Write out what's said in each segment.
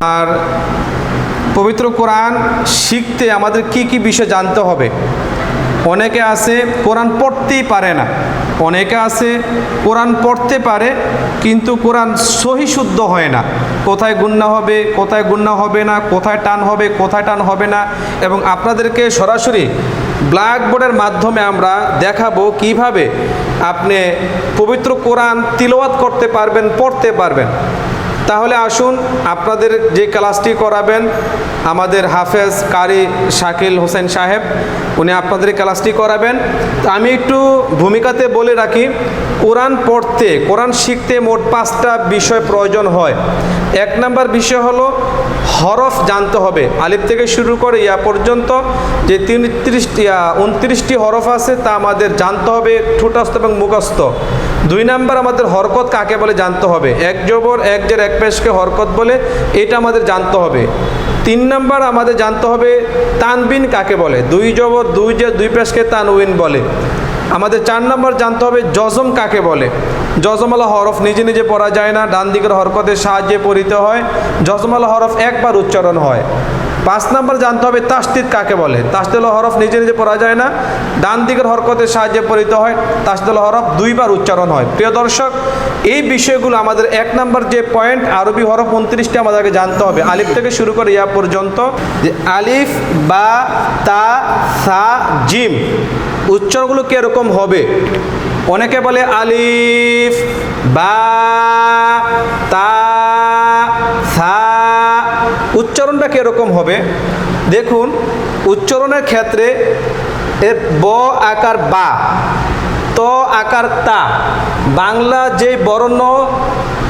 আর পবিত্র কোরআন শিখতে আমাদের কি কি বিষয় জানতে হবে? অনেকে আছে কোরআন পড়তেই পারে না। অনেকে আছে কোরআন পড়তে পারে কিন্তু কোরআন সহি শুদ্ধ হয় না। কোথায় গুন্না হবে, কোথায় গুন্না হবে না, কোথায় টান হবে, কোথায় টান হবে না এবং আপনাদেরকে সরাসরি ব্ল্যাকবোর্ডের মাধ্যমে আমরা দেখাবো কীভাবে আপনি পবিত্র কোরআন তিলওয়াত করতে পারবেন, পড়তে পারবেন। তাহলে আসুন আপনাদের যে ক্লাসটি করাবেন আমাদের হাফেজ কারি শাকিল হোসেন সাহেব, উনি আপনাদের ক্লাসটি করাবেন। আমি একটু ভূমিকাতে বলে রাখি, কোরআন পড়তে, কোরআন শিখতে মোট পাঁচটা বিষয় প্রয়োজন হয়। এক নাম্বার বিষয় হলো হরফ জানতে হবে। আলিফ থেকে শুরু করে ইয়া পর্যন্ত যে তিনত্রিশটি উনত্রিশটি হরফ আছে তা আমাদের জানতে হবে, ঠোঁটস্থ এবং মুখস্থ। দুই নাম্বার আমাদের হরকত কাকে বলে জানতে হবে? এক জবর, এক জের, এক পেশকে হরকত বলে এটা আমাদের জানতে হবে। তিন নাম্বার আমাদের জানতে হবে তানবিন কাকে বলে? দুই জবর, দুই জের, দুই পেশকে তানউইন বলে। আমাদের চার নম্বর জানতে হবে জজম কাকে বলে? জজমালা হরফ নিজে নিজে পড়া যায় না, ডান দিকের হরকতের সাহায্যে পড়িতে হয়। জজমালা হরফ একবার উচ্চারণ হয়। পাঁচ নম্বর জানতে হবে তাস্তিদ কাকে বলে? তাস্তিল হরফ নিজে নিজে পড়া যায় না। ডান দিকের হরকতের সাহায্যে পড়িতে হয়। তাস্তিল হরফ দুইবার উচ্চারণ হয়। প্রিয় দর্শক, এই বিষয়গুলো আমাদের এক নম্বর যে পয়েন্ট, আরবি হরফ উনত্রিশটি আমাদেরকে জানতে হবে। আলিফ থেকে শুরু করে ইয়া পর্যন্ত যে আলিফ, বা, তা, সা, জিম উচ্চারণগুলো কীরকম হবে? অনেকে বলে আলিফ, বা, তা উচ্চারণটা কীরকম হবে? দেখুন, উচ্চারণের ক্ষেত্রে এর ব আকার বা, ত আকার তা। বাংলা যে বর্ণ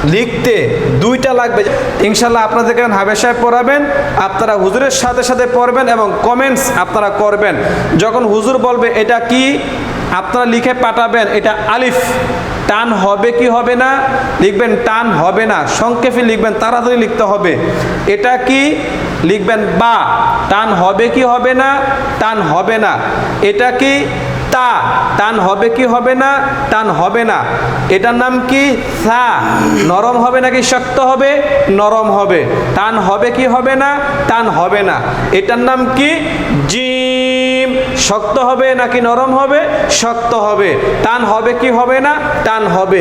লিখতে দুইটা লাগবে। ইনশাল্লাহ আপনাদেরকে হাবের সাহেব পড়াবেন, আপনারা হুজুরের সাথে সাথে পড়বেন এবং কমেন্টস আপনারা করবেন। যখন হুজুর বলবে, এটা কি? আপনারা লিখে পাঠাবেন, এটা আলিফ। টান হবে কি হবে না? লিখবেন টান হবে না। সংক্ষেপে লিখবেন, তাড়াতাড়ি লিখতে হবে। এটা কি? লিখবেন বা। টান হবে কি হবে না? টান হবে না। এটা কি? তা। টান হবে কি হবে না? টান হবে না। এটার নাম কি? সা। নরম হবে নাকি শক্ত হবে? নরম হবে। টান হবে কি হবে না? টান হবে না। এটার নাম কি? জিম শক্ত হবে নাকি নরম হবে? শক্ত হবে। টান হবে কি হবে না? টান হবে।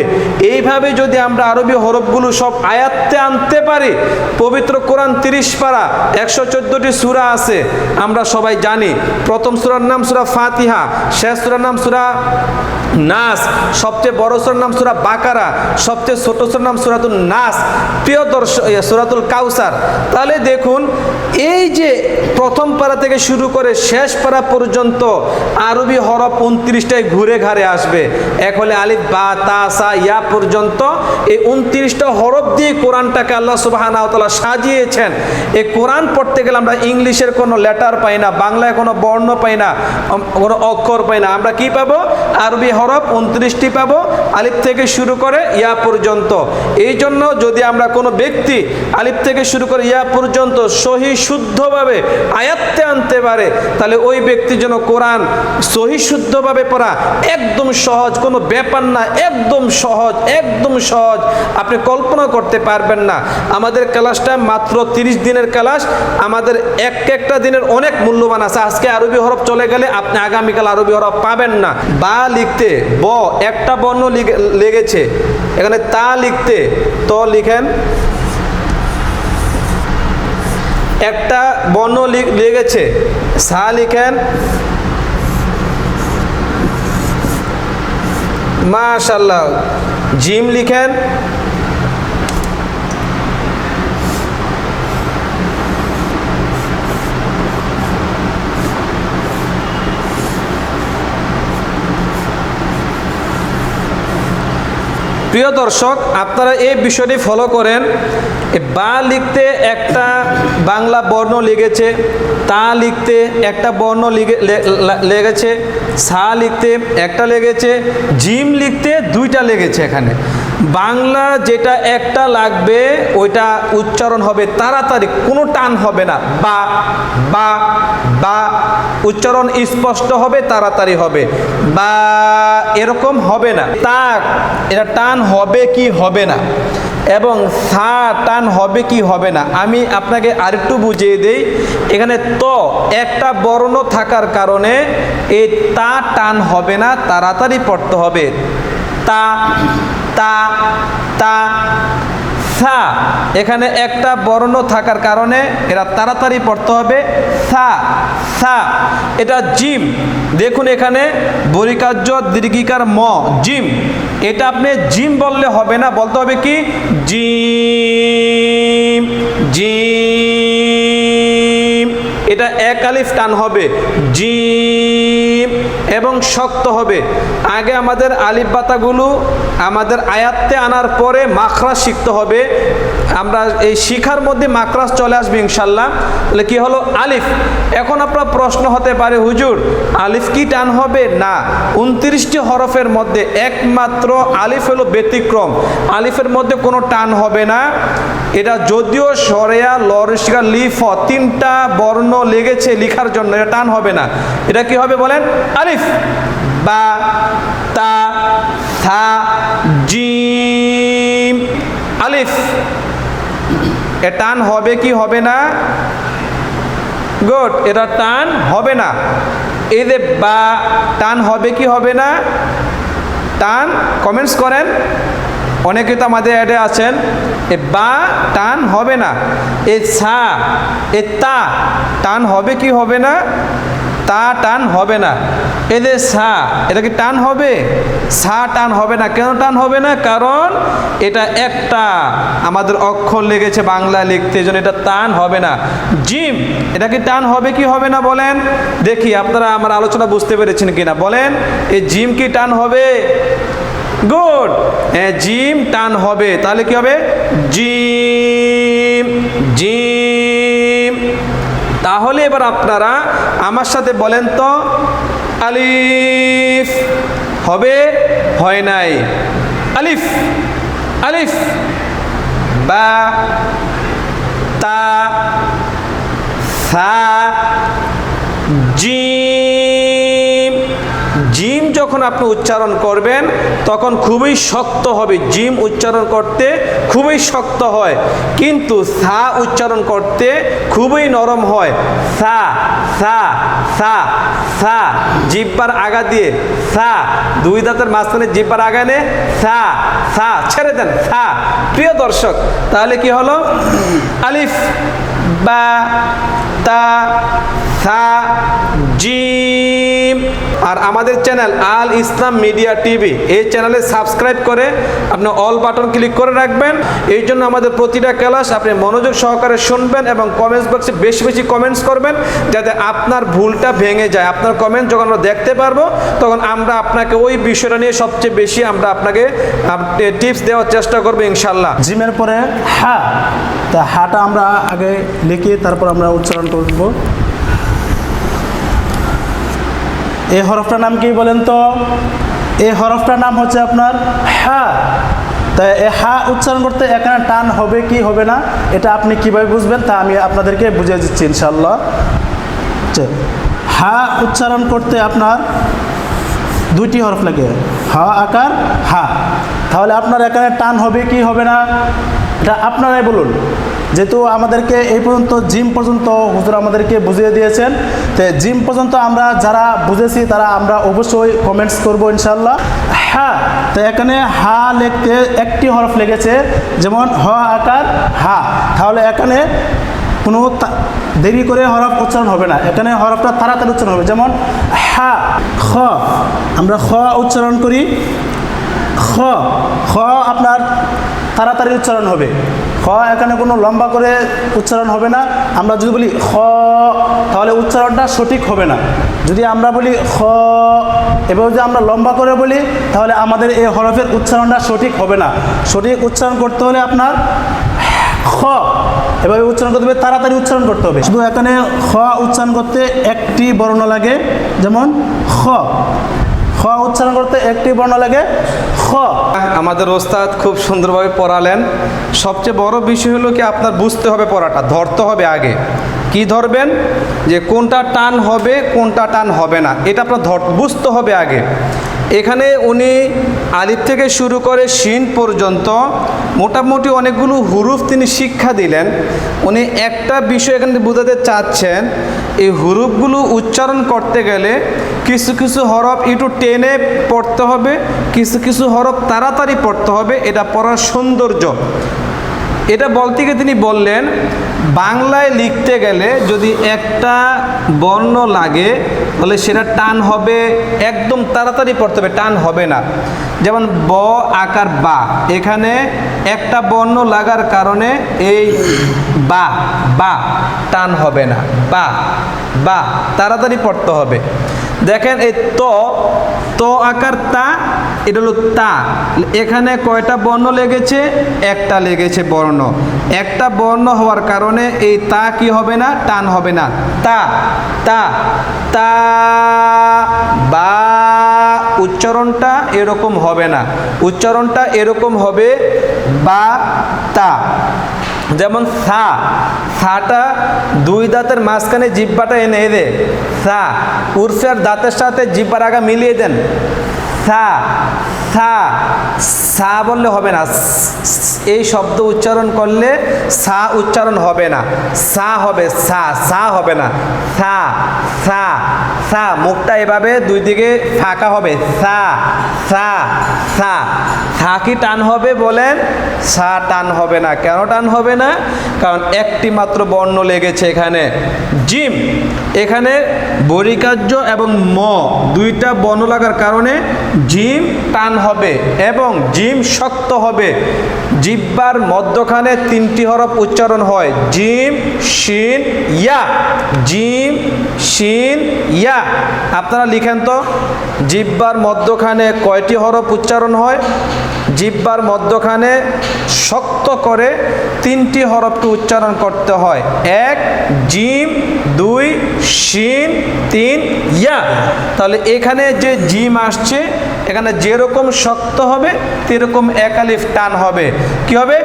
এইভাবে যদি আমরা আরবি হরফগুলো সব আয়াত্তে আনতে পারি, পবিত্র কোরআন তিরিশ পারা, একশো চোদ্দোটি সুরা আছে, আমরা সবাই জানি। প্রথম সুরার নাম সুরা ফাতিহা, শেষ সুরার নাম সুরা নাস, সবচেয়ে বড় সুরার নাম সুরা বাকারা, সবচেয়ে ছোট সুরার নাম সুরাতুল নাস, প্রিয় দর্শক সুরাতুল কাউসার। তাহলে দেখুন, এই যে প্রথম পারা থেকে শুরু করে শেষ পারা পর্যন্ত আরবি হরফ উনত্রিশটায় ঘুরে ঘাড়ে আসবে। এক হলে আলিফ, বা, তা, সা, ইয়া পর্যন্ত এই উনত্রিশটা হরফ দিয়ে কোরআনটাকে আল্লাহ সুবাহানাওতালা সাজিয়েছেন। এই কোরআন পড়তে গেলে আমরা ইংলিশের কোনো লেটার পাই না, বাংলায় কোনো বর্ণ পাই না কোনো অক্ষর পাই না। আমরা কি পাবো? আরবি হরফ উনত্রিশটি পাবো, আলিফ থেকে শুরু করে ইয়া পর্যন্ত। এই জন্য যদি আমরা কোনো ব্যক্তি আলিফ থেকে শুরু করে ইয়া পর্যন্ত সহি শুদ্ধভাবে আয়াত্তে আনতে পারে, তাহলে ওই ব্যক্তির জন্য কোরআন সহি শুদ্ধভাবে পড়া একদম সহজ, কোনো ব্যাপার না, একদম সহজ একদম সহজ। আপনি কল্পনা করতে পারবেন না। আমাদের ক্লাসটা মাত্র তিরিশ দিনের ক্লাস, আমাদের এক একটা দিনের অনেক মূল্যবান আছে। আজকে আরবি হরফ চলে গেলে আপনি আগামীকাল আরবি হরফ পাবেন না। বা লিখতে, ব, একটা বর্ণ লিগে- লেগেছে। এখানে তা লিখতে, ত লিখেন একটা বর্ণ লেগেছে। সা লিখেন মাশাল্লাহ জিম লিখেন প্রিয় দর্শক, আপনারা এই বিষয়টি ফলো করেন। বা লিখতে একটা বাংলা বর্ণ লেগেছে, তা লিখতে একটা বর্ণ লেগেছে, সা লিখতে একটা লেগেছে, জিম লিখতে দুইটা লেগেছে এখানে। বাংলা যেটা একটা লাগবে, ওইটা উচ্চারণ হবে তাড়াতাড়ি, কোনো টান হবে না। বা বা বা, উচ্চারণ স্পষ্ট হবে, তাড়াতাড়ি হবে। বা, এরকম হবে না। তাক এটা টান হবে কি হবে না? এবং সা, টান হবে কি হবে না? আমি আপনাকে আরেকটু বুঝিয়ে দেই। এখানে ত, একটা বর্ণ থাকার কারণে এই তা টান হবে না, তাড়াতাড়ি পড়তে হবে। তা তা তা, সা। এখানে একটা বর্ণ থাকার কারণে এরা তাড়াতাড়ি পড়তে হবে। সা সা। এটা জিম। দেখুন এখানে বরিকার্য, দীর্ঘিকার, ম, জিম। এটা আপনি জিম বললে হবে না, বলতে হবে কি? জিম জিম। এটা এক আলিফ টান হবে। জিম এবং শক্ত হবে। আগে আমাদের আলিফ বাতাগুলো আমাদের আয়াত্তে আনার পরে মাখরাস শিখতে হবে। আমরা এই শিখার মধ্যে মাখরাস চলে আসবে ইনশাল্লাহ। তাহলে কী হলো? আলিফ। এখন আপনার প্রশ্ন হতে পারে, হুজুর, আলিফ কি টান হবে? না। উনত্রিশটি হরফের মধ্যে একমাত্র আলিফ হলো ব্যতিক্রম। আলিফের মধ্যে কোনো টান হবে না। এটা যদিও সরেয়া লরিশিকা লিফ, তিনটা বর্ণ লেগেছে লিখার জন্য, এটা টান হবে না। এটা কি হবে বলেন? আলিফ, বা, তা, থা, জিম, আলিফ। এ টান হবে কি হবে না? গুড, এটা টান হবে না। এই যে বা, টান হবে কি হবে না? টান, কমেন্টস করেন। অনেকে তো আমাদের অ্যাডে আছেন, এ বা টান হবে না, এ সা এ তা, টান হবে কি হবে না? তা টান হবে না। এদের সা এটা কি টান হবে? সা টান হবে না। কেন টান হবে না? কারণ এটা একটা আমাদের অক্ষর লেগেছে বাংলা লিখতে জন্য এটা টান হবে না। জিম, এটা কি টান হবে কি হবে না বলেন? দেখি, আপনারা আমার আলোচনা বুঝতে পেরেছেন কিনা? বলেন এই জিম কি টান হবে? গুড। হ্যাঁ জিম টান হবে। তাহলে কি হবে? জিম জিম। তাহলে এবার আপনারা আমার সাথে বলেন তো, আলিফ, হবে? হয় নাই। আলিফ আলিফ, বা, তা সা জিম জিম। যখন আপনি উচ্চারণ করবেন, তখন খুবই শক্ত হবে। জিম উচ্চারণ করতে খুবই শক্ত হয়। কিন্তু সা উচ্চারণ করতে খুবই নরম হয়। সা সা সা সা, জিব্বার আগা দিয়ে। সা, দুই দাঁতের মাঝখানে জিব্বার আগা নে। সা সা, ছেড়ে দেন। সা, প্রিয় দর্শক, তাহলে কি হলো? আলিফ, বা, তা সা জিম। আর আমাদের channel Al Islam media TV, এই চ্যানেলে সাবস্ক্রাইব করে আপনি অল বাটন ক্লিক করে রাখবেন। এই জন্য আমাদের প্রতিটা ক্লাস আপনি মনোযোগ সহকারে শুনবেন এবং কমেন্টস বক্সে বেশি বেশি কমেন্টস করবেন, যাতে আপনার ভুলটা ভেঙে যায়। আপনার কমেন্ট যখন আমরা দেখতে পারব, তখন আমরা আপনাকে ওই বিষয়টা নিয়ে সবচেয়ে বেশি আমরা আপনাকে টিপস দেওয়ার চেষ্টা করব ইনশাল্লাহ। জিমের পরে হা, তা হাটা আমরা আগে লিখি তারপর আমরা উচ্চারণ করব। এই হরফটার নাম কি বলেন তো? এই হরফটার নাম হচ্ছে আপনার হা। তাই এ হা উচ্চারণ করতে এখানে টান হবে কি হবে না, এটা আপনি কীভাবে বুঝবেন তা আমি আপনাদেরকে বুঝিয়ে দিচ্ছি ইনশাল্লাহ হা উচ্চারণ করতে আপনার দুইটি হরফ লাগে, হা আকার, হা। তাহলে আপনার এখানে টান হবে কি হবে না? এটা আপনারাই বলুন। যেহেতু আমাদেরকে এই পর্যন্ত জিম পর্যন্ত হুজুর আমাদেরকে বুঝিয়ে দিয়েছেন, তো জিম পর্যন্ত আমরা যারা বুঝেছি তারা আমরা অবশ্যই কমেন্টস করব ইনশাল্লাহ হ্যাঁ তো এখানে হা লিখতে একটি হরফ লেগেছে, যেমন হ আকার হা। তাহলে এখানে কোনো দেরি করে হরফ উচ্চারণ হবে না। এখানে হরফটা তাড়াতাড়ি উচ্চারণ হবে, যেমন হা, খ। আমরা খ উচ্চারণ করি। খ খ আপনার তাড়াতাড়ি উচ্চারণ হবে। খ এখানে কোনো লম্বা করে উচ্চারণ হবে না। আমরা যদি বলি খ, তাহলে উচ্চারণটা সঠিক হবে না। যদি আমরা বলি খ, এবার যদি আমরা লম্বা করে বলি, তাহলে আমাদের এই হরফের উচ্চারণটা সঠিক হবে না। সঠিক উচ্চারণ করতে হলে আপনার খ, এভাবে উচ্চারণ করতে হবে, তাড়াতাড়ি উচ্চারণ করতে হবে। শুধু এখানে খ উচ্চারণ করতে একটি বর্ণ লাগে, যেমন খ। খ উচ্চারণ করতে একটি বর্ণ লাগে, খ। আমাদের ওস্তাদ খুব সুন্দরভাবে পড়ালেন। সবচেয়ে বড় বিষয় হলো কি, আপনার বুঝতে হবে পড়াটা, ধরতে হবে আগে। কি ধরবেন? যে কোনটা টান হবে, কোনটা টান হবে না। এটা আপনার ধর, বুঝতে হবে আগে। এখানে উনি আলিফ থেকে শুরু করে শিন পর্যন্ত মোটামুটি অনেকগুলো হুরুফ তিনি শিক্ষা দিলেন। উনি একটা বিষয় এখানে বোঝাতে চাচ্ছেন, এই হুরুফগুলো উচ্চারণ করতে গেলে কিছু কিছু হরফ একটু টেনে পড়তে হবে, কিছু কিছু হরফ তাড়াতাড়ি পড়তে হবে, এটা পড়ার সৌন্দর্য। এটা বলতে গিয়ে তিনি বললেন বাংলায় লিখতে গেলে যদি একটা বর্ণ লাগে, তাহলে সেটা টান হবে, একদম তাড়াতাড়ি পড়তে হবে, টান হবে না। যেমন ব, আকার, বা। এখানে একটা বর্ণ লাগার কারণে এই বা বা টান হবে না। বা বা, তাড়াতাড়ি পড়তে হবে। দেখেন এই ত ত আকার তা, এটা হলো তা। এখানে কয়টা বর্ণ লেগেছে? একটা লেগেছে বর্ণ। একটা বর্ণ হওয়ার কারণে এই তা কি হবে না? টান হবে না। তা তা তা, বা, উচ্চারণটা এরকম হবে না। উচ্চারণটা এরকম হবে বা, তা। যেমন সা সাটা দুই দাঁতের মাঝখানে জিব্বাটা এনে দে। সা উর্ফের দাঁতের সাথে জিব্বার আগা মিলিয়ে দেন। সা সা সা বললে হবে না। এই শব্দ উচ্চারণ করলে সা উচ্চারণ হবে না। সা হবে সা সা হবে না। সা সা সা, মুখটা এভাবে দুই দিকে ফাঁকা হবে। সা সা সা। সা কি টান হবে বলেন? সা টান হবে না। কেন টান হবে না? কারণ একটি মাত্র বর্ণ লেগেছে এখানে। জিম, এখানে বরিকার্য এবং ম দুইটা বর্ণ লাগার কারণে জিম টান হবে এবং জিম শক্ত হবে। জিব্বার মধ্যখানে তিনটি হরফ উচ্চারণ হয়। জিম, শিন, ইয়া। জিম, শিন, ইয়া। আপনারা লিখেন তো। জিব্বার মধ্যখানে কয়টি হরফ উচ্চারণ হয়? জিব্বার মধ্যখানে শক্ত করে তিনটি হরফকে উচ্চারণ করতে হয়। এক, জিম, দুই, শিন, তিন, ইয়া। তাহলে এখানে যে জিম আসছে, এখানে যেরকম শক্ত হবে, তেরকম একালিফ টান হবে। কি হবে?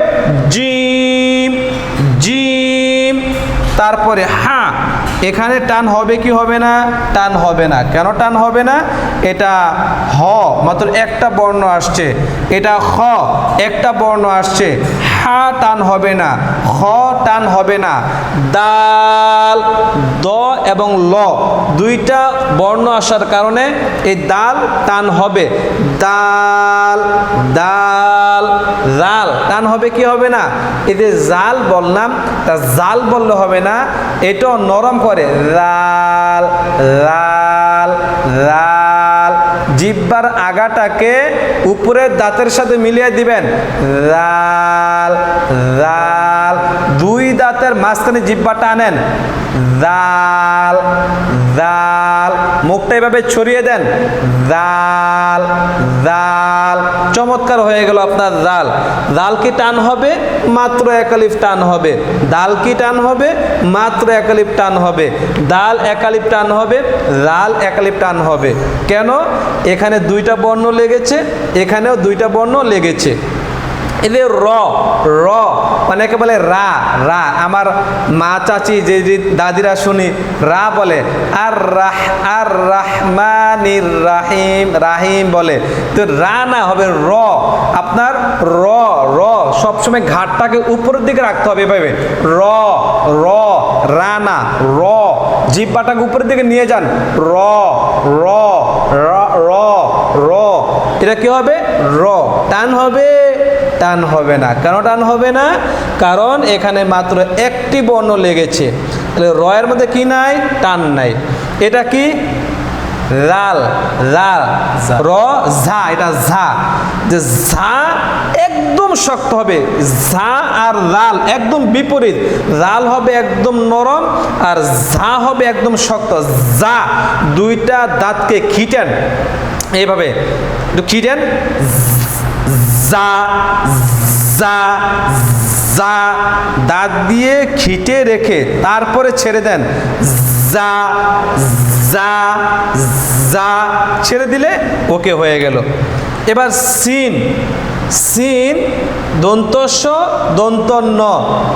জিম জিম তারপরে হা, এখানে টান হবে কি হবে না? টান হবে না। কেন টান হবে না? এটা হ, মাত্র একটা বর্ণ আসছে। এটা খ, একটা বর্ণ আসছে। হা টান হবে না, খ টান হবে না। দাল, দ এবং ল দুইটা বর্ণ আসার কারণে এই দাল টান হবে। দাল দাল জাল টান হবে কি হবে না? যে জাল বললাম, তা জাল বললে হবে না, এটাও নরম করে। রাল রাল লাল জিব্বার আগাটাকে উপরের দাঁতের সাথে মিলিয়ে দিবেন। রাল রাল, দুই দাঁতের মাঝখানে জিব্বাটা আনেন। দাল দাল। মুখটা এভাবে ছড়িয়ে দেন। দাল দাল। চমৎকার হয়ে গেল আপনার দাল। দাল কি টান হবে? মাত্র একালিফ টান হবে। দাল কি টান হবে? মাত্র একালিফ টান হবে। দাল একালিফ টান হবে। লাল একালিফ টান হবে। কেন? এখানে দুইটা বর্ণ লেগেছে, এখানেও দুইটা বর্ণ লেগেছে। এদের র র অনেকে বলে রা রা। আমার মা, চাচি, যে দাদিরা শুনি, রা বলে। আর রাহ, আর রাহমানির রাহিম রাহিম বলে। তো রা না হবে র। আপনার র র। সবসময় ঘাটটাকে উপরের দিকে রাখতে হবে এভাবে। র র রানা র। জিব্বাটাকে উপরের দিকে নিয়ে যান। র র র র র। এটা কি হবে? র। টান হবে। টান হবে না। কেন টান হবে না? কারণ এখানে মাত্র একটি বর্ণ লেগেছে। তাহলে রয়ের মধ্যে কি নাই? টান নাই। এটা কি? লাল লাল র, ঝা। এটা ঝা। যে ঝা একদম শক্ত হবে। ঝা আর লাল একদম বিপরীত। লাল হবে একদম নরম আর ঝা হবে একদম শক্ত। যা দুইটা দাঁতকে খিটেন এইভাবে। খিটেন যা যা যা দাঁত দিয়ে খিটে রেখে তারপরে ছেড়ে দেন। যা যা যা ছেড়ে দিলে ওকে হয়ে গেল। এবার সিন সিন, দন্তস্ব দন্তন্য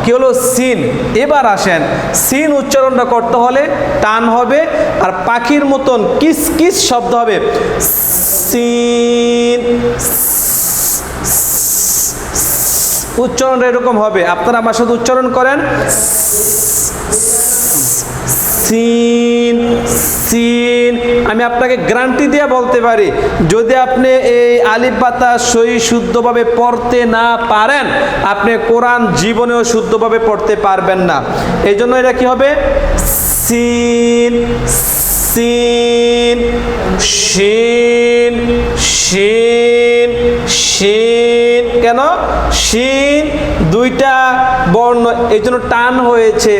কি হলো সিন? এবার আসেন, সিন উচ্চারণটা করতে হলে টান হবে আর পাখির মতন কিস কিস শব্দ হবে। সিন উচ্চারণটা এরকম হবে। আপনারা আমার সাথে উচ্চারণ করেন। সিন সিন। আমি আপনাকে গ্যারান্টি দিয়ে বলতে পারি, যদি আপনি এই আলিফ পাতা সই শুদ্ধভাবে পড়তে না পারেন, আপনি কোরআন জীবনেও শুদ্ধভাবে পড়তে পারবেন না। এই জন্য এটা কি হবে? সিন সিন শিন শিন শিন, কেন? শিন দুইটা বর্ণ, এই জন্য টান হয়েছে।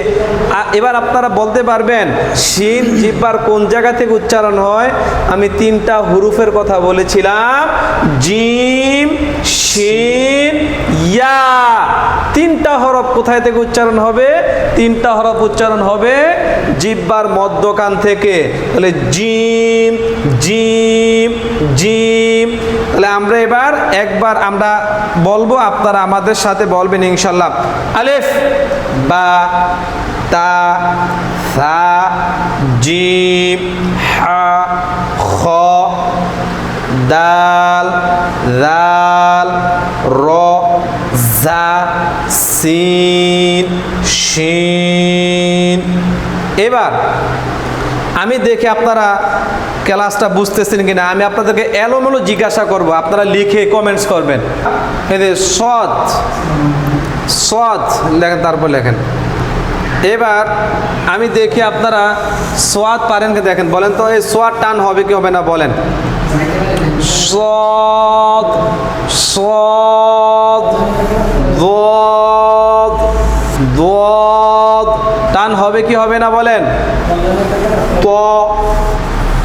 এবার আপনারা বলতে পারবেন, শিন জিপার কোন জায়গা থেকে উচ্চারণ হয়? আমি তিনটা হুরুফের কথা বলেছিলাম। জিম, শিন, ইয়া। তিনটা হরফ কোথায় থেকে উচ্চারণ হবে? তিনটা হরফ উচ্চারণ হবে জিব্বার মধ্যকান থেকে। তাহলে জিম জিম জিম। তাহলে আমরা এবার একবার আমরা বলব, আপনারা আমাদের সাথে বলবেন ইনশাল্লাহ। আলেফ, বা, তা, সা, জিম, হা, খ, দাল দাল র জা, সিন, শিন। এবার, আমি দেখে আপনারা ক্লাসটা বুঝতেছেন কিনা? আমি আপনাদেরকে এলোমেলো জিজ্ঞাসা করব। আপনারা লিখে কমেন্টস করবেন। এদের সৎ সৎ লেখেন, তারপর লেখেন। এবার, আমি দেখি আপনারা সোয়াদ পারেন কি দেখেন? বলেন তো, এই সোয়াদ টান হবে কি হবে না বলেন? সদ সদ দোদ দোদ টান হবে কি হবে না বলেন? ত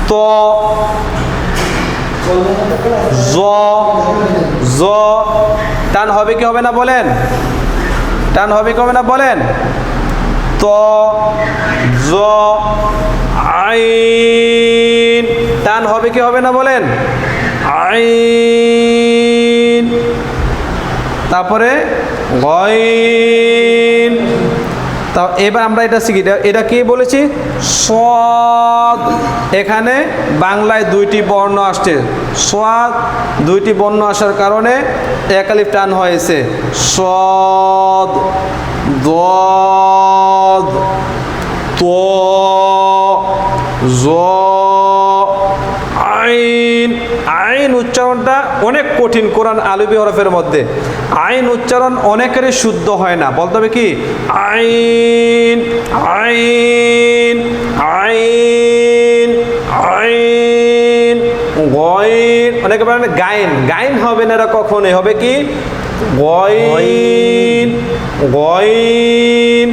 ত, জ জ। টান হবে কি হবে না বলেন? টান হবে কি হবে না বলেন? ত, জ, আইন। টান হবে কি হবে না বলেন? আইন। তারপরে গইন তা এবার আমরা এটা শিখি। এটা- কি বলেছি? সদ এখানে বাংলায় দুইটি বর্ণ আসছে। সোয়াদ, দুইটি বর্ণ আসার কারণে একালিফ টান হয়েছে। সদ ত, জ আইন আইন উচ্চারণটা অনেক কঠিন কোরআন আলবি হরফের মধ্যে। আইন উচ্চারণ অনেকেরই শুদ্ধ হয় না। বলতে হবে কি? আইন আইন আইন আইন, গইন। অনেকে বলেন গাইন। গাইন হবে না এটা কখনোই। হবে কি? গইন গইন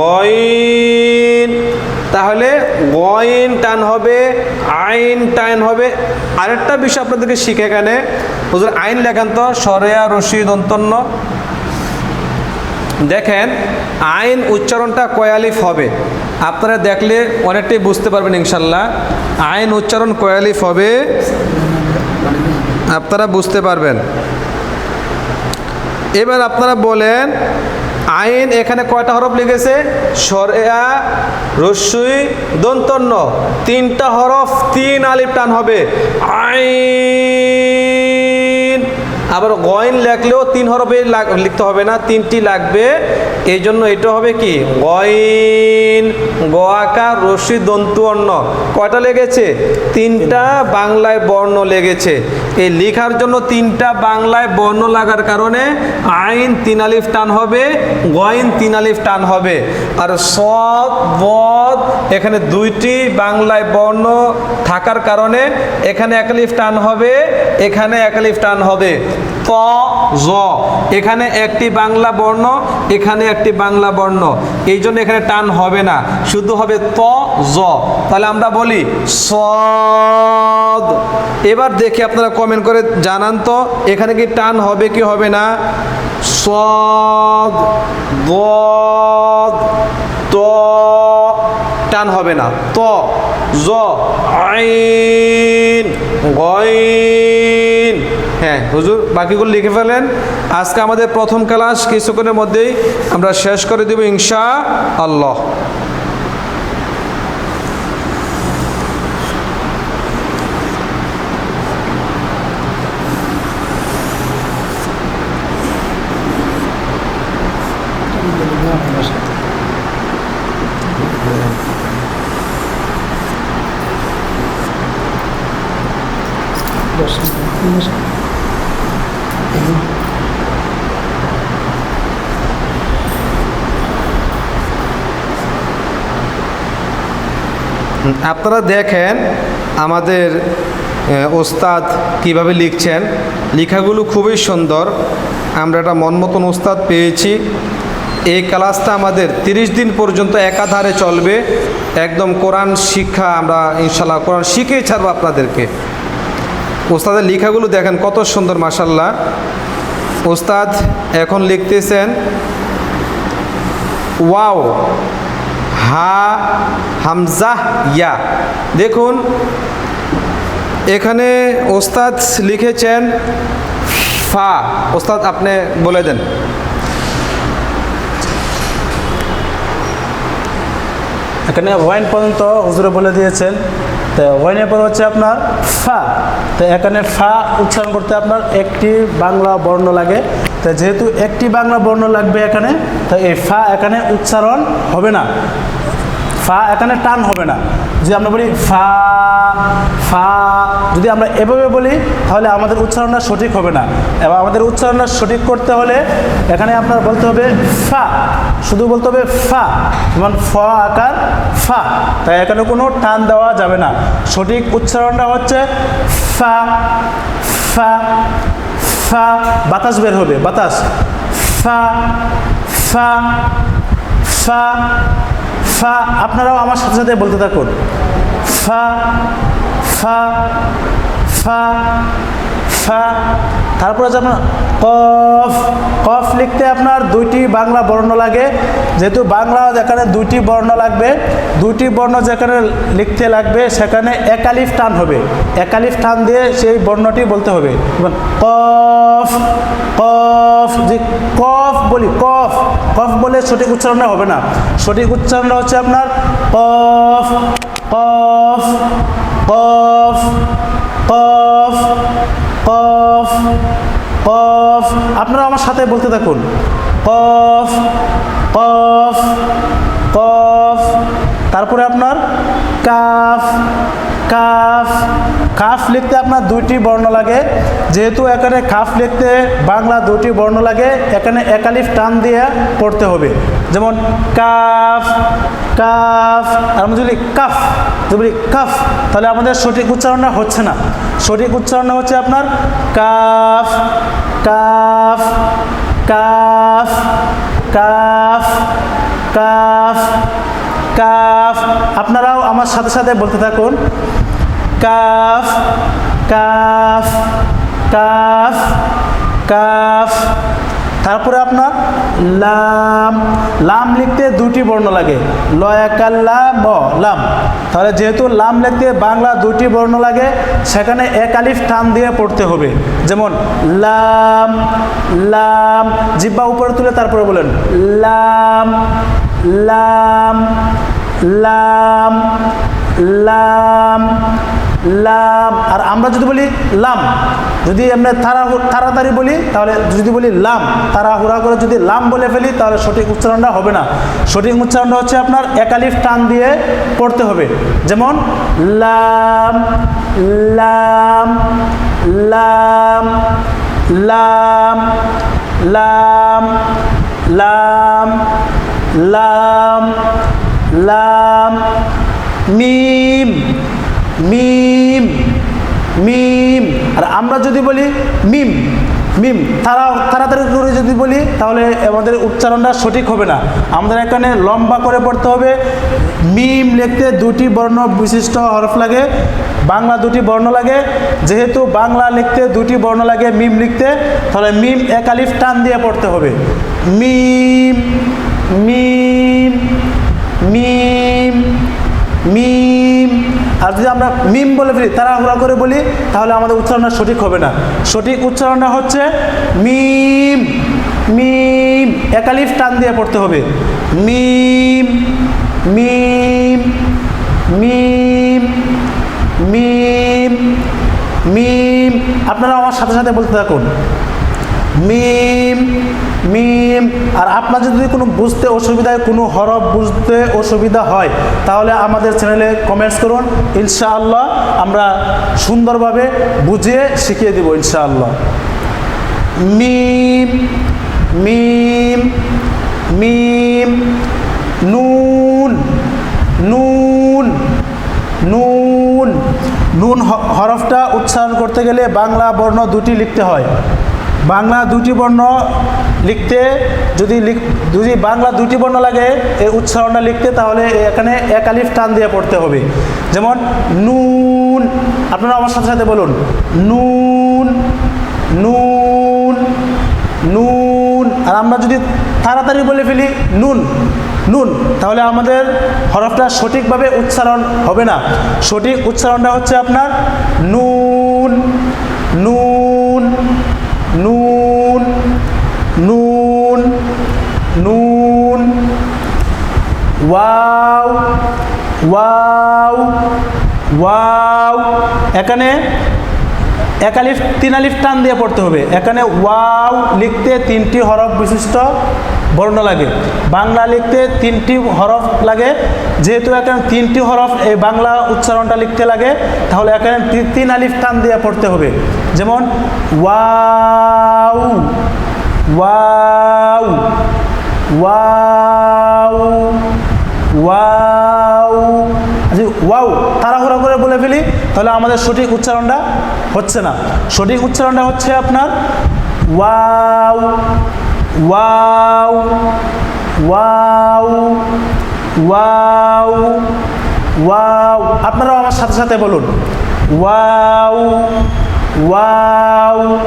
গইন। তাহলে গয়েন টান হবে, আইন টাইন হবে। আরেকটা বিষয় আপনাদেরকে শিখে এখানে। হুজুর, আইন লেখান তো সরেয়া রশিদ অন্তন্য দেখেন, আইন উচ্চারণটা কয়ালিফ হবে? আপনারা দেখলে অনেকটাই বুঝতে পারবেন ইনশাল্লাহ। আইন উচ্চারণ কয়ালিফ হবে? আপনারা বুঝতে পারবেন। এবার আপনারা বলেন আইন এখানে কয়টা হরফ লিখেছে? সরেয়া রসুই, দন্তন্য। তিনটা হরফ তিন আলিফ টান হবে। আইন আবার গয়েন লেখলেও তিন হরফে লিখতে হবে না, তিনটি লাগবে। এই জন্য এটা হবে কি? গয়েন গোয়াকার রশ্মি দন্তু, অন্ন। কয়টা লেগেছে? তিনটা বাংলায় বর্ণ লেগেছে। এই লেখার জন্য তিনটা বাংলায় বর্ণ লাগার কারণে আইন তিন আলিফ টান হবে, গয়েন তিন আলিফ টান হবে। আর সৎ বদ এখানে দুইটি বাংলায় বর্ণ থাকার কারণে এখানে এক আলিফ টান হবে, এখানে এক আলিফ টান হবে। জ এখানে একটি বাংলা বর্ণ, এখানে একটি বাংলা বর্ণ। এই জন্য এখানে টান হবে না। শুধু হবে ত জ তাহলে আমরা বলি, সদ। এবার দেখি আপনারা কমেন্ট করে জানান তো, এখানে কি টান হবে কি হবে না? ত। টান হবে না। ত জ আইন, গইন। হ্যাঁ হুজুর, বাকিগুলো লিখে ফেলেন। আজকে আমাদের প্রথম ক্লাস, কিছুক্ষণের মধ্যেই আমরা শেষ করে দেব ইনশা আল্লাহ আপনারা দেখেন আমাদের ওস্তাদ কীভাবে লিখছেন। লেখাগুলো খুবই সুন্দর। আমরা একটা মন মতন ওস্তাদ পেয়েছি। এই ক্লাসটা আমাদের 30 দিন পর্যন্ত একাধারে চলবে। একদম কোরআন শিক্ষা আমরা ইনশাল্লাহ, কোরআন শিখেই ছাড়বো আপনাদেরকে। ওস্তাদের লেখাগুলো দেখেন কত সুন্দর মাসাল্লাহ ওস্তাদ এখন লিখতেছেন, ওয়াও, হা হামজাহ ইয়া। দেখুন, এখানে ওস্তাদ লিখেছেন, ফা। ওস্তাদ, আপনি বলে দেন। এখানে ওয়াইন পর্যন্ত হুজুরে বলে দিয়েছেন। তো ওয়াইনের পর হচ্ছে আপনার ফা। তো এখানে ফা উচ্চারণ করতে আপনার একটি বাংলা বর্ণ লাগে। তো যেহেতু একটি বাংলা বর্ণ লাগবে এখানে, তো এই ফা এখানে উচ্চারণ হবে না। ফা এখানে টান হবে না। যদি আমরা বলি ফা ফা, যদি আমরা এভাবে বলি, তাহলে আমাদের উচ্চারণটা সঠিক হবে না। এবং আমাদের উচ্চারণটা সঠিক করতে হলে এখানে আপনার বলতে হবে ফা, শুধু বলতে হবে ফা, যেমন ফ আকার, ফা। তাই এখানে কোনো টান দেওয়া যাবে না। সঠিক উচ্চারণটা হচ্ছে ফা ফা ফা, বাতাস বের হবে, বাতাস। ফা ফা ফা ফা আপনারাও আমার সাথে সাথে বলতে থাকুন। ফা ফা ফা ফা তারপরে আছে আপনার কফ কফ লিখতে আপনার দুইটি বাংলা বর্ণ লাগে। যেহেতু বাংলা যেখানে দুইটি বর্ণ লাগবে, দুইটি বর্ণ যেখানে লিখতে লাগবে, সেখানে একালিফ টান হবে। একালিফ টান দিয়ে সেই বর্ণটি বলতে হবে। কফ কফ, যে কফ বলি, কফ কফ বলে সঠিক উচ্চারণটা হবে না। সঠিক উচ্চারণটা হচ্ছে আপনার কফ কফ কফ কফ কফ কফ আপনারা আমার সাথে বলতে থাকুন। কফ কফ কফ তারপরে আপনার কাফ কাফ কাফ লিখতে আপনার দুইটি বর্ণ লাগে। যেহেতু এখানে কাফ লিখতে বাংলা দুটি বর্ণ লাগে, এখানে একালিফ টান দিয়ে পড়তে হবে। যেমন কাফ কাফ, আর আমরা যদি কাফ যদি কাফ, তাহলে আমাদের সঠিক উচ্চারণটা হচ্ছে না। সঠিক উচ্চারণটা হচ্ছে আপনার calf calf calf calf calf calf. আপনারাও আমার সাথে সাথে বলতে থাকুন। কাফ কাফ কাফ কাফ। তারপরে আপনার লাম। লাম লিখতে দুটি বর্ণ লাগে। লয়াকাল্লা ম লাম। তাহলে যেহেতু লাম লিখতে বাংলা দুটি বর্ণ লাগে, সেখানে এক আলিফ টান দিয়ে পড়তে হবে। যেমন লাম লাম। জিব্বা উপরে তুলে তারপরে বলেন, লাম লাম। লাম লাম লাম। আর আমরা যদি বলি লাম, যদি আমরা তারা তাড়াতাড়ি বলি, তাহলে যদি বলি লাম, তাড়াহুড়া করে যদি লাম বলে ফেলি, তাহলে সঠিক উচ্চারণটা হবে না। সঠিক উচ্চারণটা হচ্ছে আপনার একালিফ টান দিয়ে পড়তে হবে। যেমন, লাম লাম লাম লাম লাম লাম লাম লাম, মিম মিম মিম। আর আমরা যদি বলি মিম মিম, তারা তাড়াতাড়ি করে যদি বলি, তাহলে আমাদের উচ্চারণটা সঠিক হবে না। আমাদের এখানে লম্বা করে পড়তে হবে। মিম লিখতে দুটি বর্ণ বিশিষ্ট হরফ লাগে। বাংলা দুটি বর্ণ লাগে। যেহেতু বাংলা লিখতে দুটি বর্ণ লাগে, মিম লিখতে, তাহলে মিম একালিফ টান দিয়ে পড়তে হবে। মিম মিম মিম মিম। আর যদি আমরা মিম বলে ফেলি, তাড়াহুড়া করে বলি, তাহলে আমাদের উচ্চারণটা সঠিক হবে না। সঠিক উচ্চারণটা হচ্ছে মিম মিম। একালিফ টান দিয়ে পড়তে হবে। মিম মিম মিম মিম মিম। আপনারা আমার সাথে সাথে বলতে থাকুন। মিম মিম। আর আপনার যদি কোনো বুঝতে অসুবিধা হয়, কোনো হরফ বুঝতে অসুবিধা হয়, তাহলে আমাদের চ্যানেলে কমেন্টস করুন। ইনশাআল্লাহ আমরা সুন্দরভাবে বুঝিয়ে শিখিয়ে দেব, ইনশাআল্লাহ। মিম মিম মিম, নুন নুন নুন। নুন হরফটা উচ্চারণ করতে গেলে বাংলা বর্ণ দুটি লিখতে হয়। বাংলা দুটি বর্ণ লিখতে যদি যদি বাংলা দুটি বর্ণ লাগে, এই উচ্চারণটা লিখতে তাহলে এখানে এক আলিফ টান দিয়ে পড়তে হবে। যেমন, নুন, আপনারা আমার সাথে সাথে বলুন, নুন নুন নুন, আর আমরা যদি তাড়াতাড়ি বলে ফেলি, নুন নুন, তাহলে আমাদের হরফটা সঠিকভাবে উচ্চারণ হবে না। সঠিক উচ্চারণটা হচ্ছে আপনার নুন নুন নুন নুন ওয়াও ওয়াও ওয়াও। এখানে এক আলিফ, তিন আলিফ টান দিয়ে পড়তে হবে। এখানে ওয়াও লিখতে তিনটি হরফ বিশিষ্ট বর্ণ লাগে। বাংলা লিখতে তিনটি হরফ লাগে। যেহেতু এখানে তিনটি হরফ এই বাংলা উচ্চারণটা লিখতে লাগে, তাহলে এখানে তিন আলিফ টান দিয়ে পড়তে হবে। যেমন, ওয়াও ওয়াও ওয়াও। ওয়াও। যদি ওয়াও, তাড়াহুড়া করে বলে ফেলি, তাহলে আমাদের সঠিক উচ্চারণটা হচ্ছে না। সঠিক উচ্চারণটা হচ্ছে আপনার wow wow wow wow wow. আপনারাও আমার সাথে সাথে বলুন। ওয়াও ওয়াও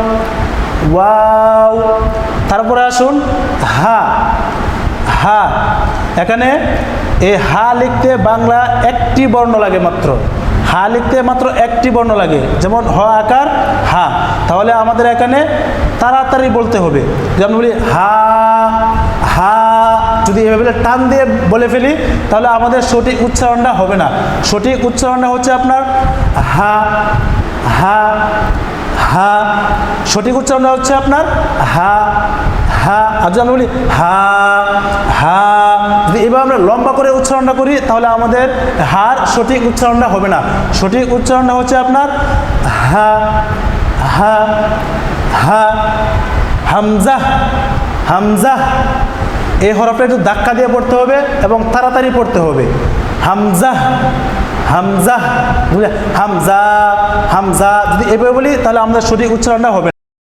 ওয়াও। তারপরে আসুন, হা হা। এখানে এই হা লিখতে বাংলা একটি বর্ণ লাগে মাত্র। হা লিখতে মাত্র একটি বর্ণ লাগে, যেমন হ আকার, হা। তাহলে আমাদের এখানে তাড়াতাড়ি বলতে হবে। যেমন বলি হা হা, যদি এভাবে টান দিয়ে বলে ফেলি, তাহলে আমাদের সঠিক উচ্চারণটা হবে না। সঠিক উচ্চারণটা হচ্ছে আপনার হা হা হা। সঠিক উচ্চারণটা হচ্ছে আপনার হা হা। আর আমরা বলি হা হা যদি এবার আমরা লম্বা করে উচ্চারণটা করি, তাহলে আমাদের হার সঠিক উচ্চারণটা হবে না। সঠিক উচ্চারণটা হচ্ছে আপনার হা হা হা, হামজা হামজা। এই হরফটা একটু ধাক্কা দিয়ে পড়তে হবে এবং তাড়াতাড়ি পড়তে হবে। হামজা হামজা হামজা হামজা, যদি এভাবে বলি, তাহলে আমাদের সঠিক উচ্চারণটা হবে।